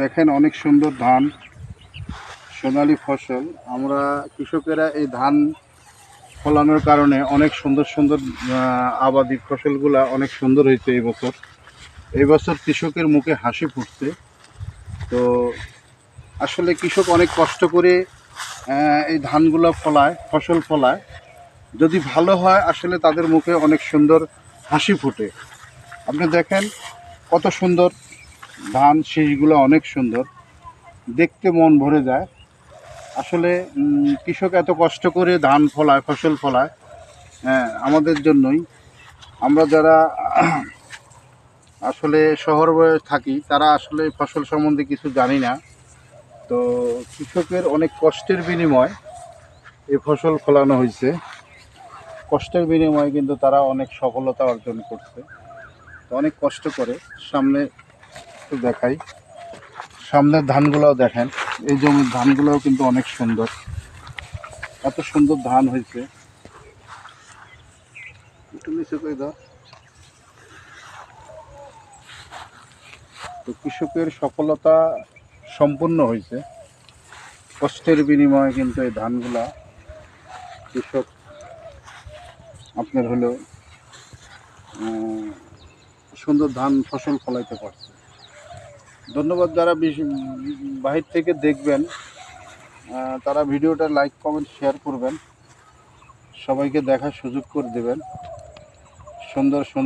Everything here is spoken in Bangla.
দেখেন অনেক সুন্দর ধান, সোনালি ফসল। আমরা কৃষকেরা এই ধান ফলানোর কারণে অনেক সুন্দর সুন্দর আবাদি ফসলগুলা অনেক সুন্দর হয়েছে এই বছর। এই বছর কৃষকের মুখে হাসি ফুটছে। তো আসলে কৃষক অনেক কষ্ট করে এই ধানগুলো ফলায়, ফসল ফলায়। যদি ভালো হয়, আসলে তাদের মুখে অনেক সুন্দর হাসি ফুটে। আপনি দেখেন কত সুন্দর ধান শীষগুলো অনেক সুন্দর। দেখতে মন ভরে যায়। আসলে কৃষক এত কষ্ট করে ধান ফলায় ফসল ফলায় হ্যাঁ, আমাদের জন্যই। আমরা যারা আসলে শহর থাকি তারা আসলে ফসল সম্বন্ধে কিছু জানি না। তো কৃষকের অনেক কষ্টের বিনিময় এই ফসল ফলানো হয়েছে। কষ্টের বিনিময়ে কিন্তু তারা অনেক সফলতা অর্জন করছে। অনেক কষ্ট করে সামনে দেখাই। সামনের ধানগুলোও দেখেন, এই জমির ধানগুলোও কিন্তু অনেক সুন্দর। এত সুন্দর ধান হয়েছে। তো কৃষকের সফলতা সম্পূর্ণ হয়েছে। কষ্টের বিনিময়ে কিন্তু এই ধানগুলা কৃষক আপনার হলো সুন্দর ধান ফসল ফলাইতে পারছে। ধন্যবাদ যারা বাহির থেকে দেখবেন। তারা ভিডিওটা লাইক, কমেন্ট, শেয়ার করবেন। সবাইকে দেখার সুযোগ করে দেবেন। সুন্দর সুন্দর